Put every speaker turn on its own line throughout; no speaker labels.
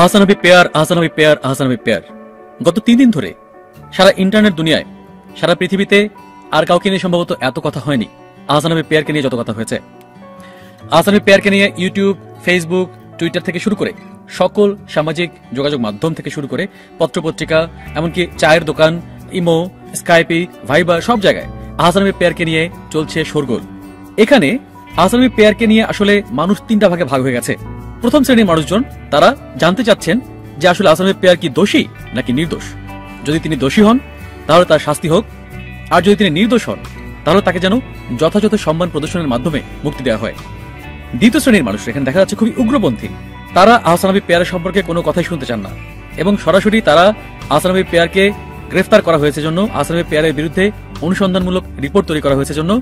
আহসানবী পেয়ার আহসানবী পেয়ার আহসানবী পেয়ার। গত তিন দিন ধরে সারা ইন্টারনেট দুনিয়ায়, সারা পৃথিবীতে আর কাউকে নিয়ে সম্ভবত এত কথা হয়নি, আহসানবী পেয়ারকে নিয়ে যত কথা হয়েছে। আহসানবী পেয়ারকে নিয়ে ইউটিউব, ফেসবুক, টুইটার থেকে শুরু করে সকল সামাজিক যোগাযোগ মাধ্যম থেকে শুরু করে পত্রপত্রিকা, এমনকি চায়ের দোকান, ইমো, স্কাইপি, ভাইবার সব জায়গায় আহসানবী পেয়ারকে নিয়ে চলছে শোরগোল। এখানে আহসানবী পেয়ারকে নিয়ে আসলে মানুষ তিনটা ভাগে ভাগ হয়ে গেছে। প্রথম শ্রেণির মানুষজন, তারা জানতে চাচ্ছেন যে আসলে আহসানবী পেয়ার কি দোষী নাকি নির্দোষ। যদি তিনি দোষী হন, তাহলে তার শাস্তি হোক। আর যদি তিনি নির্দোষ হন, তাহলে তাকে যেন যথাযথ সম্মান প্রদর্শনের মাধ্যমে মুক্তি দেওয়া হয়। দ্বিতীয় শ্রেণির মানুষ এখানে দেখা যাচ্ছে খুবই উগ্রপন্থী। তারা আহসানবী পেয়ারের সম্পর্কে কোনো কথাই শুনতে চান না। এবং সরাসরি তারা আহসানবী পেয়ারকে গ্রেফতার করা হয়েছে জন্য আহসানবী পেয়ারের বিরুদ্ধে অনুসন্ধানমূলক রিপোর্ট তৈরি করা হয়েছে জন্য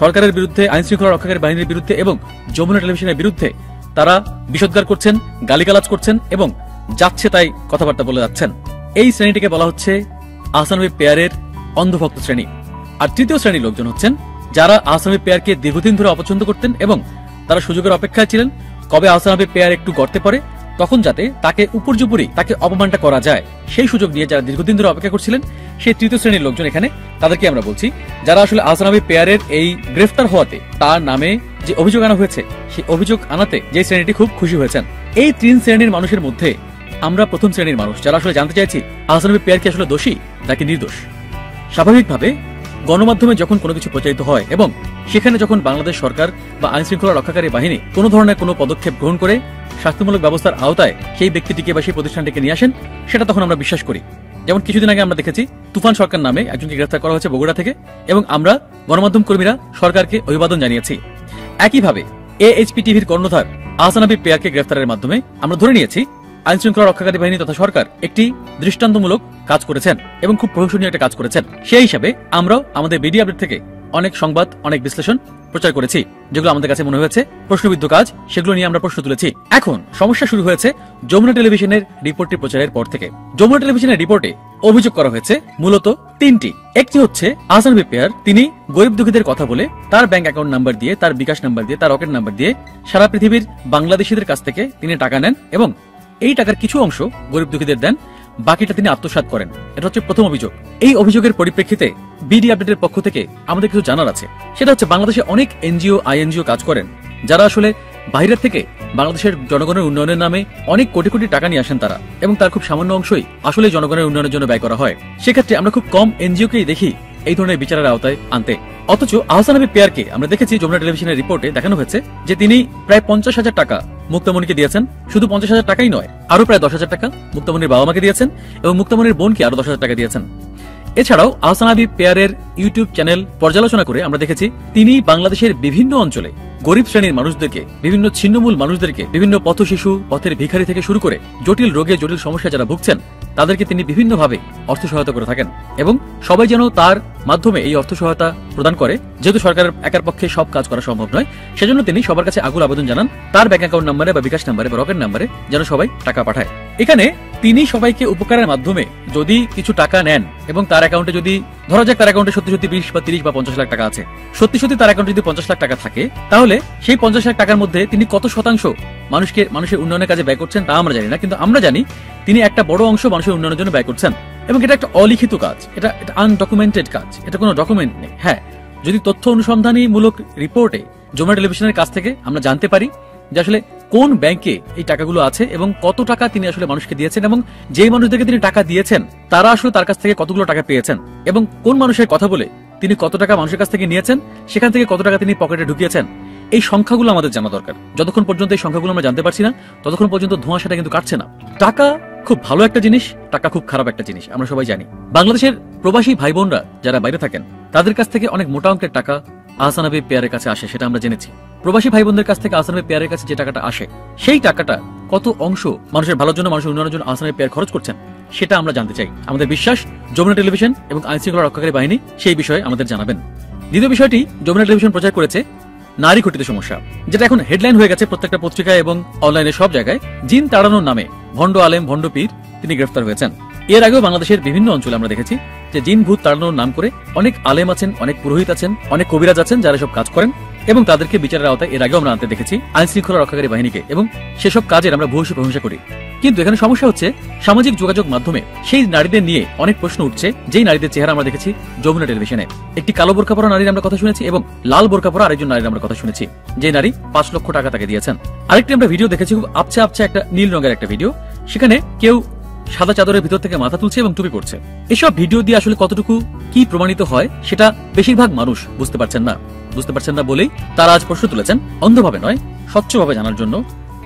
সরকারের বিরুদ্ধে আইন শৃঙ্খলা রক্ষাকারী বাহিনীর বিরুদ্ধে এবং যমুনা টেলিভিশনের বিরুদ্ধে তারা বিষোদ্গার করছেন, গালিগালাজ করছেন এবং যাচ্ছে তাই কথাবার্তা বলে যাচ্ছেন। এই শ্রেণীটিকে বলা হচ্ছে আহসানবী পেয়ারের অন্ধভক্ত শ্রেণি। আর তৃতীয় শ্রেণির লোকজন হচ্ছেন যারা আহসানবী পেয়ারকে দীর্ঘদিন ধরে অপছন্দ করতেন এবং তারা সুযোগের অপেক্ষায় ছিলেন, কবে আহসানবী পেয়ার একটু গর্তে পড়ে তখন যাতে তাকে উপর্যুপুরি তাকে অপমানটা করা যায়, সেই সুযোগ নিয়ে যারা দীর্ঘদিন ধরে অপেক্ষা করছিলেন, সেই তৃতীয় শ্রেণির লোকজন এখানে, তাদেরকে আমরা বলছি, যারা আসলে আহসানবী পেয়ারের এই গ্রেফতার হওয়াতে তার নামে যে অভিযোগ আনা হয়েছে, সেই অভিযোগ আনাতে যে শ্রেণীটি খুব খুশি হয়েছেন। এই তিন শ্রেণির মানুষের মধ্যে আমরা প্রথম শ্রেণির মানুষ, যারা আসলে জানতে চাইছি আহসানবী পেয়ার কি আসলে দোষী নাকি নির্দোষ? স্বাভাবিকভাবে গণমাধ্যমে যখন কোনো কিছু প্রচারিত হয় এবং সেখানে যখন বাংলাদেশ সরকার বা আইন শৃঙ্খলা রক্ষাকারী বাহিনী কোনো ধরনের কোনো পদক্ষেপ গ্রহণ করে শাস্তিমূলক ব্যবস্থার আওতায় সেই ব্যক্তিটিকে বা সেই প্রতিষ্ঠানটিকে নিয়ে আসেন, সেটা তখন আমরা বিশ্বাস করি। যেমন কিছুদিন আগে আমরা দেখেছি তুফান সরকার নামে একজনকে গ্রেফতার করা হয়েছে বগুড়া থেকে এবং আমরা গণমাধ্যম কর্মীরা সরকারকে অভিবাদন জানিয়েছি। একইভাবে এএইচপি টিভির কর্ণধার আহসানাবি পেয়ারকে গ্রেফতারের মাধ্যমে আমরা ধরে নিয়েছি আইন শৃঙ্খলা রক্ষাকারী বাহিনী তথা সরকার একটি দৃষ্টান্তমূলক কাজ করেছেন এবং খুব প্রশংসনীয় একটা কাজ করেছেন। সেই হিসাবে আমরাও আমাদের বিডি আপডেট থেকে অনেক সংবাদ, অনেক বিশ্লেষণ প্রচার করেছি, যেগুলো আমাদের কাছে মনে হয়েছে, প্রশ্নবিদ্ধ কাজ, সেগুলো নিয়ে আমরা প্রশ্ন তুলেছি। এখন সমস্যা শুরু হয়েছে যমুনা টেলিভিশনের রিপোর্টটি প্রচারের পর থেকে। যমুনা টেলিভিশনের রিপোর্টে অভিযোগ করা হয়েছে মূলত তিনটি। একটি হচ্ছে আহসান বিপিয়ার তিনি গরিব দুঃখীদের কথা বলে তার ব্যাংক অ্যাকাউন্ট নাম্বার দিয়ে, তার বিকাশ নাম্বার দিয়ে, তার রকেট নাম্বার দিয়ে সারা পৃথিবীর বাংলাদেশিদের কাছ থেকে তিনি টাকা নেন এবং এই টাকার কিছু অংশ গরিব দুঃখীদের দেন, বাকিটা তিনি আত্মসাৎ করেন। এটা হচ্ছে প্রথম অভিযোগ। এই অভিযোগের পরিপ্রেক্ষিতে বিডি আপডেটের পক্ষ থেকে আমাদের কিছু জানার আছে। সেটা হচ্ছে বাংলাদেশে অনেক এনজিও, আইএনজিও কাজ করেন, যারা আসলে বাইরের থেকে বাংলাদেশের জনগণের উন্নয়নের নামে অনেক কোটি কোটি টাকা নিয়ে আসেন তারা, এবং তার খুব সামান্য অংশই আসলে জনগণের উন্নয়নের জন্য ব্যয় করা হয়। সেক্ষেত্রে আমরা খুব কম এনজিওকেই দেখি এই ধরনের বিচারের আওতায় আনতে। অথচ আহসান আবি পেয়ারকে আমরা দেখেছি যমুনা টেলিভিশনের রিপোর্টে দেখানো হয়েছে যে তিনি প্রায় পঞ্চাশ হাজার টাকা মুক্তামণিকে দিয়েছেন। শুধু পঞ্চাশ হাজার টাকাই নয় আরও প্রায় দশ হাজার টাকা মুক্তামণির বাবা মাকে দিয়েছেন এবং মুক্তামণির বোনকে আরও দশ হাজার টাকা দিয়েছেন। এছাড়াও আহসান আবি পেয়ারের ইউটিউব চ্যানেল পর্যালোচনা করে আমরা দেখেছি তিনি বাংলাদেশের বিভিন্ন অঞ্চলে গরিব শ্রেণির মানুষদেরকে, বিভিন্ন ছিন্নমূল মানুষদেরকে, বিভিন্ন পথ শিশু পথের ভিখারি থেকে শুরু করে জটিল রোগে জটিল সমস্যা যারা ভুগছেন তাদেরকে তিনি বিভিন্নভাবে অর্থ সহায়তা করে থাকেন এবং সবাই যেন তার মাধ্যমে এই অর্থ সহায়তা প্রদান করে। যেহেতু সরকারের একার পক্ষে সব কাজ করা সম্ভব নয়, সেজন্য তিনি সবার কাছে আগুল আবেদন জানান, তার ব্যাংক অ্যাকাউন্ট নাম্বারে বা বিকাশ নাম্বারে বা রকেট নাম্বারে যেন সবাই টাকা পাঠায়। এখানে তিনি সবাইকে উপকারের মাধ্যমে যদি কিছু টাকা নেন এবং তার অ্যাকাউন্টে যদি, ধরা যাক তার অ্যাকাউন্টে সত্যি সত্যি বিশ বা তিরিশ বা পঞ্চাশ লাখ টাকা আছে, সত্যি সত্যি তার অ্যাকাউন্টে যদি পঞ্চাশ লাখ টাকা থাকে, তাহলে সেই পঞ্চাশ লাখ টাকার মধ্যে তিনি কত শতাংশ মানুষকে, মানুষের উন্নয়নের কাজে ব্যয় করছেন তা আমরা জানি না, কিন্তু আমরা জানি তিনি একটা বড় অংশ মানুষের উন্নয়নের জন্য ব্যয় করছেন। এবং এটা একটা অলিখিত কাজ, এটা এটা আনডকুমেন্টেড কাজ, এটা কোনো ডকুমেন্ট নেই। হ্যাঁ যদি তথ্য অনুসন্ধানী মূলক রিপোর্টে জোমা টেলিভিশনের কাছ থেকে আমরা জানতে পারি যে আসলে কোন ব্যাংকে এই টাকাগুলো আছে এবং কত টাকা তিনি আসলে মানুষকে দিয়েছেন এবং যে মানুষদেরকে তিনি টাকা দিয়েছেন, তারা আসলে তার কাছ থেকে কতগুলো টাকা পেয়েছেন এবং কোন মানুষের কথা বলে তিনি কত টাকা মানুষের কাছ থেকে নিয়েছেন, সেখান থেকে কত টাকা তিনি পকেটে ঢুকিয়েছেন, এই সংখ্যাগুলো আমাদের জানা দরকার। যতক্ষণ পর্যন্ত এই সংখ্যাগুলো আমরা জানতে পারছি না, ততক্ষণ পর্যন্ত ধোঁয়াশাটা কিন্তু কাটছে না। টাকা খুব ভালো একটা জিনিস, টাকা খুব খারাপ একটা জিনিস, আমরা সবাই জানি। বাংলাদেশের প্রবাসী ভাই বোনরা যারা বাইরে থাকেন, তাদের কাছ থেকে অনেক মোটা অঙ্কের টাকা আহসানাবি পেয়ারের কাছে আসে, সেটা আমরা জেনেছি। প্রবাসী ভাই বোনদের কাছ থেকে আহসানাবি পেয়ারের কাছে যে টাকাটা আসে, সেই টাকাটা কত অংশ মানুষের ভালোর জন্য, মানুষের উন্নয়নের জন্য আহসানাবি পেয়ার খরচ করছেন, সেটা আমরা জানতে চাই। আমাদের বিশ্বাস, যমুনা টেলিভিশন এবং আইন শৃঙ্খলা রক্ষাকারী বাহিনী সেই বিষয়ে আমাদের জানাবেন। দ্বিতীয় বিষয়টি, যমুনা টেলিভিশন প্রচার করেছে নারী ঘটিত সমস্যা, যেটা এখন হেডলাইন হয়ে গেছে প্রত্যেকটা পত্রিকায় এবং অনলাইনে সব জায়গায়। জিন তাড়ানোর নামে ভণ্ড আলেম, ভণ্ড পীর তিনি গ্রেফতার হয়েছেন। এর আগেও বাংলাদেশের বিভিন্ন অঞ্চলে আমরা দেখেছি যে জিন ভূত তাড়ানোর নাম করে অনেক আলেম আছেন, অনেক পুরোহিত আছেন, অনেক কবিরাজ আছেন যারা সব কাজ করেন। এবং তাদেরকে বিচারের আওতায় এর আগেও আমরা আনতে দেখেছি আইন শৃঙ্খলা রক্ষাকারী বাহিনীকে এবং সেসব কাজের আমরা ভূয়সী প্রশংসা করি। কিন্তু এখানে সমস্যা হচ্ছে, সামাজিক যোগাযোগ মাধ্যমে সেই নারীদের নিয়ে অনেক প্রশ্ন উঠছে, যেই নারীদের চেহারা আমরা দেখেছি যমুনা টেলিভিশনে। একটি কালো বোরকা পরা নারীর আমরা কথা শুনেছি এবং লাল বোরকা পরা আরেকজন নারীর আমরা কথা শুনেছি যে নারী পাঁচ লক্ষ টাকা তাকে দিয়েছেন। আরেকটি আমরা ভিডিও দেখেছি, খুব আবছা আবছা একটা নীল রঙের একটা ভিডিও। সেখানে কেউ সাদা চাদরের ভিতর থেকে মাথা তুলছে এবং টুপি পড়ছে এসব ভিডিও দিয়ে আসলে কতটুকু কি প্রমাণিত হয়, সেটা বেশিরভাগ মানুষ বুঝতে পারছেন না। বুঝতে পারছেন না বলেই তারা আজ প্রশ্ন তুলেছেন। অন্ধভাবে নয়, স্বচ্ছভাবে জানার জন্য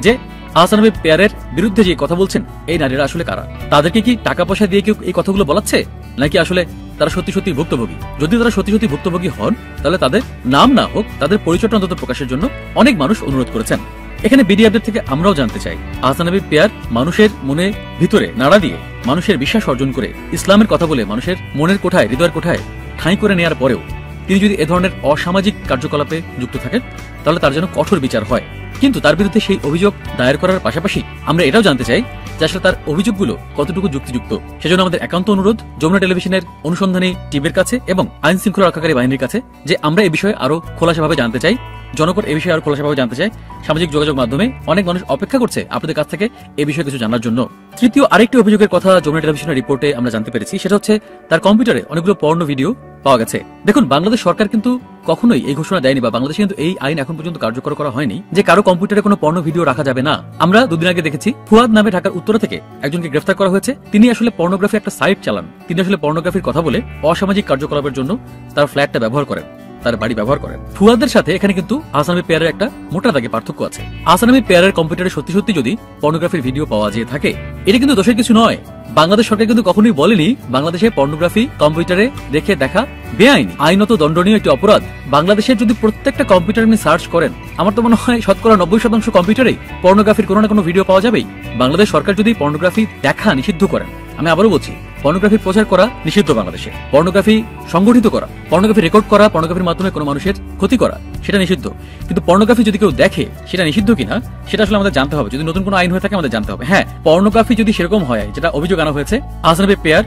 যে আহসানবী পেয়ারের বিরুদ্ধে যে কথা বলছেন, এই নারীরা আসলে কারা? তাদেরকে কি টাকা পয়সা দিয়ে কেউ এই কথাগুলো বলাচ্ছে? নাকি আসলে তারা সত্যি সত্যি ভুক্তভোগী? যদি তারা সত্যি সত্যি ভুক্তভোগী হন, তাহলে তাদের নাম না হোক, তাদের পরিচয়টা অন্তত প্রকাশের জন্য অনেক মানুষ অনুরোধ করেছেন। এখানে বিডি আপডেট থেকে আমরাও জানতে চাই আহসানবী পেয়ার মানুষের মনে ভিতরে নাড়া দিয়ে, মানুষের বিশ্বাস অর্জন করে ইসলামের কথা বলে মানুষের মনের কোঠায়, হৃদয়ের কোঠায় ঠাঁই করে নেওয়ার পরেও তিনি যদি এ ধরনের অসামাজিক কার্যকলাপে যুক্ত থাকেন, তাহলে তার যেন কঠোর বিচার হয়। কিন্তু তার বিরুদ্ধে সেই অভিযোগ দায়ের করার পাশাপাশি আমরা এটাও জানতে চাই যে আসলে তার অভিযোগগুলো কতটুকু যুক্তিযুক্ত। সেজন্য আমাদের একান্ত অনুরোধ যমুনা টেলিভিশনের অনুসন্ধানী টিমের কাছে এবং আইন শৃঙ্খলা রক্ষাকারী বাহিনীর কাছে যে আমরা এই বিষয়ে আরও খোলাসাভাবে জানতে চাই। জনগণ এ বিষয়ে আরও খোলাসাভাবে জানতে চাই সামাজিক যোগাযোগ মাধ্যমে অনেক মানুষ অপেক্ষা করছে আপনাদের কাছ থেকে এ বিষয়ে কিছু জানার জন্য। তৃতীয় আরেকটি অভিযোগের কথা যমুনা টেলিভিশনের রিপোর্টে আমরা জানতে পেরেছি, সেটা হচ্ছে তার কম্পিউটারে অনেকগুলো পর্ণ ভিডিও পাওয়া গেছে। দেখুন, বাংলাদেশ সরকার কিন্তু কখনোই এই ঘোষণা দেয়নি বা বাংলাদেশে কিন্তু এই আইন এখন পর্যন্ত কার্যকর করা হয়নি যে কারও কম্পিউটারে কোনো পর্ণ ভিডিও রাখা যাবে না। আমরা দুদিন আগে দেখেছি, ফুয়াদ নামে ঢাকার উত্তর থেকে একজনকে গ্রেফতার করা হয়েছে। তিনি আসলে পর্নোগ্রাফি একটা সাইট চালান। তিনি আসলে পর্নোগ্রাফির কথা বলে অসামাজিক কার্যকলাপের জন্য তার ফ্ল্যাটটা ব্যবহার করেন। তার বাড়ি ব্যবহার করেন। ফুয়াদের সাথে এখানে কিন্তু আসামি পেয়ারের একটা মোটা দাগে পার্থক্য আছে। আসামি পেয়ারের কম্পিউটারে সত্যি সত্যি যদি পর্নোগ্রাফির ভিডিও পাওয়া যেয়ে থাকে, এটা কিন্তু দোষের কিছু নয়। বাংলাদেশ সরকার কিন্তু কখনোই বলেনি বাংলাদেশে পর্নোগ্রাফি কম্পিউটারে রেখে দেখা বেআইনি। আইনত দণ্ডনীয় একটি অপরাধ বাংলাদেশের যদি প্রত্যেকটা কম্পিউটার আপনি সার্চ করেন, আমার তো মনে হয় শতকরা নব্বই শতাংশ কম্পিউটারে পর্নোগ্রাফির কোনো না কোনো ভিডিও পাওয়া যাবেই। বাংলাদেশ সরকার যদি পর্নোগ্রাফি দেখা নিষিদ্ধ করেন আমি আবারও বলছি পর্নোগ্রাফি প্রচার করা নিষিদ্ধ বাংলাদেশে। পর্নোগ্রাফি সংগঠিত করা পর্নোগ্রাফি রেকর্ড করা পর্নোগ্রাফির মাধ্যমে কোনো মানুষের ক্ষতি করা, সেটা নিষিদ্ধ। কিন্তু পর্নোগ্রাফি যদি কেউ দেখে, সেটা নিষিদ্ধ কিনা, সেটা আসলে আমাদের জানতে হবে। যদি নতুন কোনো আইন হয়ে থাকে, আমাদের জানতে হবে। হ্যাঁ পর্নোগ্রাফি যদি সেরকম হয়, যেটা অভিযোগ আনা হয়েছে আহসানবী পেয়ার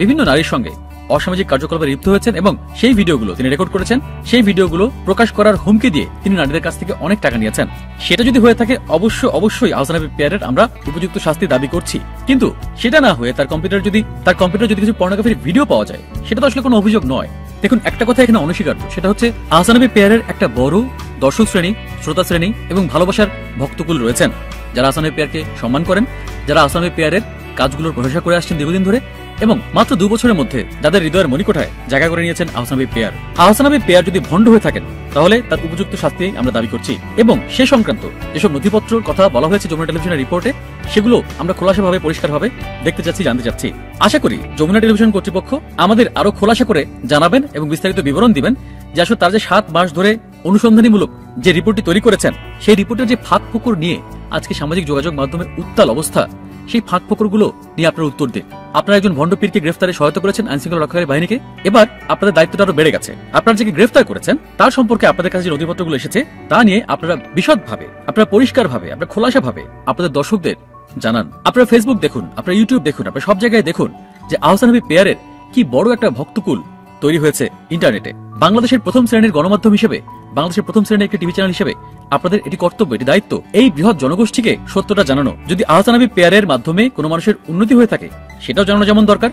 বিভিন্ন নারীর সঙ্গে অসামাজিক কার্যকলাপে লিপ্ত হয়েছেন এবং সেই ভিডিওগুলো তিনি রেকর্ড করেছেন, সেই ভিডিওগুলো প্রকাশ করার হুমকি দিয়ে তিনি নারীদের কাছ থেকে অনেক টাকা নিয়েছেন। সেটা যদি হয়ে থাকে, অবশ্য অবশ্যই আহসানবী পেয়ারের আমরা উপযুক্ত শাস্তি দাবি করছি। কিন্তু সেটা না হয়ে তার কম্পিউটার যদি, তার কম্পিউটার যদি কিছু পর্নোগ্রাফির ভিডিও পাওয়া যায়, সেটা তো আসলে কোনো অভিযোগ নয়। দেখুন, একটা কথা এখানে অনস্বীকার্য, সেটা হচ্ছে আহসানবী পেয়ারের একটা বড় দর্শক শ্রেণি, শ্রোতা শ্রেণি এবং ভালোবাসার ভক্তকুল রয়েছেন। যারা আহসানবী পেয়ারকে সম্মান করেন, যারা আহসানবী পেয়ারের কাজগুলোর প্রশংসা করে আসছেন দীর্ঘদিন ধরে এবং মাত্র দু বছরের মধ্যে যাদের হৃদয়ের মণিকোঠায় জায়গা করে নিয়েছেন আহসানবী পেয়ার। আহসানবী পেয়ার যদি ভণ্ড হয়ে থাকেন, তাহলে তার উপযুক্ত শাস্তি আমরা দাবি করছি। এবং সে সংক্রান্ত যেসব নথিপত্রের কথা বলা হয়েছে যমুনা টেলিভিশনের রিপোর্টে, সেগুলো আমরা খোলাসাভাবে পরিষ্কারভাবে দেখতে চাচ্ছি, জানতে চাচ্ছি। আশা করি যমুনা টেলিভিশন কর্তৃপক্ষ আমাদের আরও খোলাসা করে জানাবেন এবং বিস্তারিত বিবরণ দিবেন, যে আসলে তার যে সাত মাস ধরে অনুসন্ধানীমূলক যে রিপোর্টটি তৈরি করেছেন, সেই রিপোর্টের যে ফাঁক ফুকুর নিয়ে আজকে সামাজিক যোগাযোগ মাধ্যমে উত্তাল অবস্থা সেই ফাঁক ফোকরগুলো নিয়ে আপনার উত্তর দিন। আপনারা একজন ভণ্ড পীরকে গ্রেফতারে সহায়তা করেছেন আইন শৃঙ্খলা রক্ষাকারী বাহিনীকে। এবার আপনাদের দায়িত্বটা আরও বেড়ে গেছে। আপনারা যাকে গ্রেফতার করেছেন, তার সম্পর্কে আপনাদের কাছে যে নথিপত্রগুলো এসেছে, তা নিয়ে আপনারা বিশদভাবে, আপনারা পরিষ্কারভাবে, আপনারা খোলাসাভাবে আপনাদের দর্শকদের জানান। আপনারা ফেসবুক দেখুন, আপনারা ইউটিউব দেখুন, আপনারা সব জায়গায় দেখুন যে আহসান হাবিব পেয়ারের কি বড় একটা ভক্তকুল তৈরি হয়েছে ইন্টারনেটে। বাংলাদেশের প্রথম শ্রেণির গণমাধ্যম হিসেবে বাংলাদেশের প্রথম শ্রেণির একটি টিভি চ্যানেল হিসেবে আপনাদের এটি কর্তব্য, এটি দায়িত্ব। এই বৃহৎ জনগোষ্ঠীকে সত্যটা জানানো। যদি আহসানাবি পেয়ারের মাধ্যমে কোনো মানুষের উন্নতি হয়ে থাকে, সেটাও জানানো যেমন দরকার।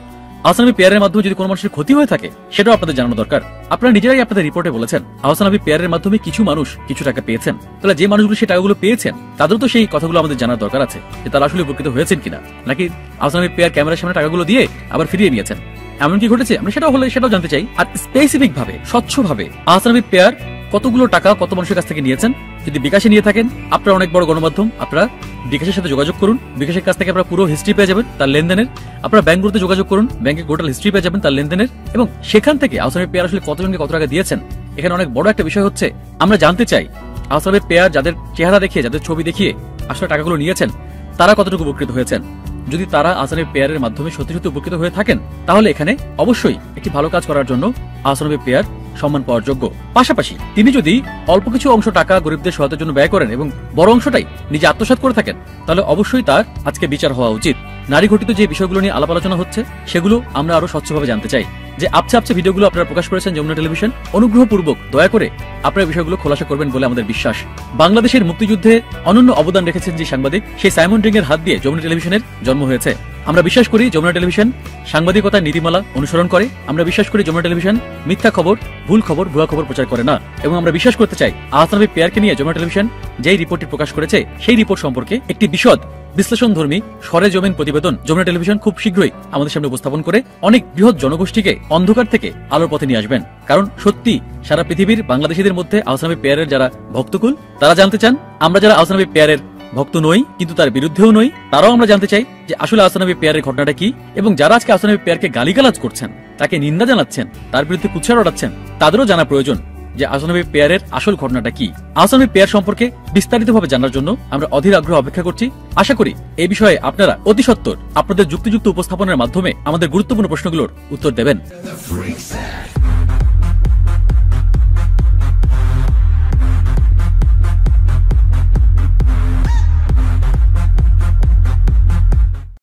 আহসানাবি পেয়ারের মাধ্যমে যদি কোনো মানুষের ক্ষতি হয়ে থাকে, সেটাও আপনাদের জানানো দরকার। আপনারা নিজেরাই আপনাদের রিপোর্টে বলেছেন, আহসানাবি পেয়ারের মাধ্যমে কিছু মানুষ কিছু টাকা পেয়েছেন। তাহলে যে মানুষগুলো সেই টাকাগুলো পেয়েছেন, তাদেরও তো সেই কথাগুলো আমাদের জানার দরকার আছে, যে তারা আসলে উপকৃত হয়েছেন কিনা। নাকি আহসানাবি পেয়ার ক্যামেরার সামনে টাকাগুলো দিয়ে আবার ফিরিয়ে নিয়েছেন? এমন কি ঘটেছে, আমরা সেটাও হলে, সেটাও জানতে চাই। আর স্পেসিফিক ভাবে, স্বচ্ছভাবে আহসানাবি পেয়ার কতগুলো টাকা কত মানুষের কাছ থেকে নিয়েছেন? যদি বিকাশে নিয়ে থাকেন, আপনারা অনেক বড় গণমাধ্যম, আপনারা বিকাশের সাথে যোগাযোগ করুন। বিকাশের কাছ থেকে আপনারা পুরো হিস্ট্রি পেয়ে যাবেন তার লেনদেনের। আপনারা ব্যাংকগুলোতে যোগাযোগ করুন ব্যাংকের টোটাল হিস্ট্রি পেয়ে যাবেন তার লেনদেনের। এবং সেখান থেকে আহসানের পেয়ার আসলে কতজনকে কত টাকা দিয়েছেন? এখানে অনেক বড় একটা বিষয় হচ্ছে, আমরা জানতে চাই আহসানের পেয়ার যাদের চেহারা দেখিয়ে, যাদের ছবি দেখিয়ে আসলে টাকাগুলো নিয়েছেন, তারা কতটুকু উপকৃত হয়েছেন? যদি তারা আসানের পেয়ারের মাধ্যমে সত্যি সত্যি উপকৃত হয়ে থাকেন, তাহলে এখানে অবশ্যই একটি ভালো কাজ করার জন্য আসানবে পেয়ার সম্মান পাওয়ার যোগ্য। পাশাপাশি তিনি যদি অল্প কিছু অংশ টাকা গরিবদের সহায়তার জন্য ব্যয় করেন এবং বড় অংশটাই নিজে আত্মসাত করে থাকেন, তাহলে অবশ্যই তার আজকে বিচার হওয়া উচিত। নারী ঘটিত যে বিষয়গুলো নিয়ে আলাপ আলোচনা হচ্ছে, সেগুলো আমরা আরও স্বচ্ছভাবে জানতে চাই। যে আপছে আপছে ভিডিওগুলো আপনারা প্রকাশ করেছেন যমুনা টেলিভিশন, অনুগ্রহপূর্বক দয়া করে আপনারা বিষয়গুলো খোলাসা করবেন বলে আমাদের বিশ্বাস। বাংলাদেশের মুক্তিযুদ্ধে অনন্য অবদান রেখেছেন যে সাংবাদিক, সেই সাইমন রিং এর হাত দিয়ে যমুনা টেলিভিশনের জন্ম হয়েছে। আমরা বিশ্বাস করি যমুনা টেলিভিশন সাংবাদিকতার নীতিমালা অনুসরণ করে। আমরা বিশ্বাস করি যমুনা টেলিভিশন মিথ্যা খবর, ভুল খবর, ভুয়া খবর প্রচার করে না। এবং আমরা বিশ্বাস করতে চাই আহসানবী পেয়ারকে নিয়ে যমুনা টেলিভিশন যেই রিপোর্টটি প্রকাশ করেছে, সেই রিপোর্ট সম্পর্কে একটি বিশদ বিশ্লেষণ ধর্মী সরে জমিন প্রতিবেদন যমুনা টেলিভিশন খুব শীঘ্রই আমাদের সামনে উপস্থাপন করে অনেক বৃহৎ জনগোষ্ঠীকে অন্ধকার থেকে আলোর পথে নিয়ে আসবেন। কারণ সত্যি সারা পৃথিবীর বাংলাদেশীদের মধ্যে আহসানবী পেয়ারের যারা ভক্তকুল, তারা জানতে চান, আমরা যারা আহসানবী পেয়ারের ভক্ত নই, কিন্তু তার বিরুদ্ধেও নই। তারাও আমরা জানতে চাই যে আসলে আহসানবী পেয়ারের ঘটনাটা কি এবং যারা আজকে আহসানবী পেয়ারকে গালিগালাজ করছেন, তাকে নিন্দা জানাচ্ছেন, তার বিরুদ্ধে কুচ্ছার ওড়াচ্ছেন তাদেরও জানা প্রয়োজন যে আহসানবী পেয়ারের আসল ঘটনাটা কি। আহসানবী পেয়ার সম্পর্কে বিস্তারিতভাবে জানার জন্য আমরা অধীর আগ্রহ অপেক্ষা করছি। আশা করি এই বিষয়ে আপনারা অতি সত্বর আপনাদের যুক্তিযুক্ত উপস্থাপনের মাধ্যমে আমাদের গুরুত্বপূর্ণ প্রশ্নগুলোর উত্তর দেবেন.